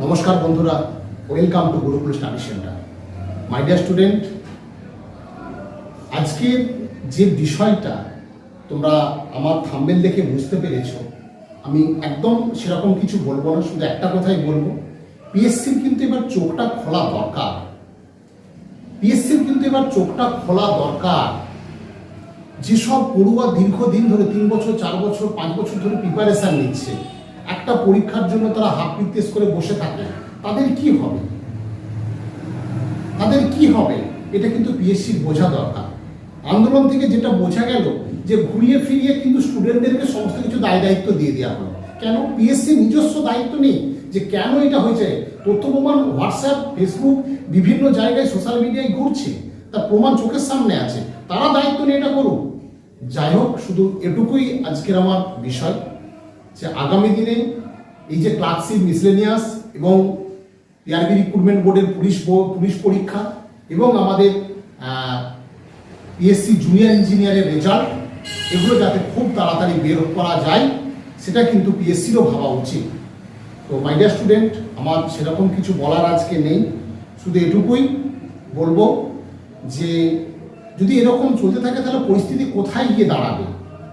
নমস্কার বন্ধুরা welcome to Gurukul study centre my dear student আজকের যে বিষয়টা তোমরা আমার থাম্বেল দেখে বুঝতে পেরেছ, আমি একদম সেরকম কিছু বলব না, শুধু একটা কথাই বলব। পিএসসির কিন্তু এবার চোখটা খোলা দরকার। পিএসসির কিন্তু এবার চোখটা খোলা দরকার। যেসব পড়ুয়া দীর্ঘদিন ধরে, তিন বছর, চার বছর, পাঁচ বছর ধরে প্রিপারেশন নিচ্ছে একটা পরীক্ষার জন্য তারা হাফ পিকটেস করে বসে থাকে তাদের কি হবে? তাদের কি হবে? এটা কিন্তু পিএসসির বোঝা দরকার। আন্দোলন থেকে যেটা বোঝা গেল যে ঘুরিয়ে ফিরিয়ে কিন্তু স্টুডেন্টদেরকে সমস্ত কিছু দায় দায়িত্ব দিয়ে দেওয়া হলো। কেন? পিএসসি নিজস্ব দায়িত্ব নেই যে কেন এটা হয়েছে? তথ্য প্রমাণ হোয়াটসঅ্যাপ ফেসবুক বিভিন্ন জায়গায় সোশ্যাল মিডিয়ায় ঘুরছে। তার প্রমাণ চোখের সামনে আছে। তারা দায়িত্ব নিয়ে এটা করুক। যাই হোক, শুধু এটুকুই আজকের আমার বিষয়। যে আগামী দিনে এই যে ক্লার্কশিপ মিসলেনিয়াস এবং পিআরবি রিক্রুটমেন্ট বোর্ডের পুলিশ পুলিশ পরীক্ষা এবং আমাদের পিএসসি জুনিয়র ইঞ্জিনিয়ারের রেজাল্ট এগুলো যাতে খুব তাড়াতাড়ি বের করা যায়, সেটা কিন্তু পিএসসিরও ভাবা উচিত। তো মাই ডিয়ার স্টুডেন্ট আমার সেরকম কিছু বলার আজকে নেই। শুধু এটুকুই বলব যে যদি এরকম চলতে থাকে, তাহলে পরিস্থিতি কোথায় গিয়ে দাঁড়াবে?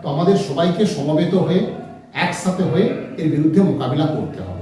তো আমাদের সবাইকে সমবেত হয়ে একসাথে হয়ে এর বিরুদ্ধে মোকাবিলা করতে হবে।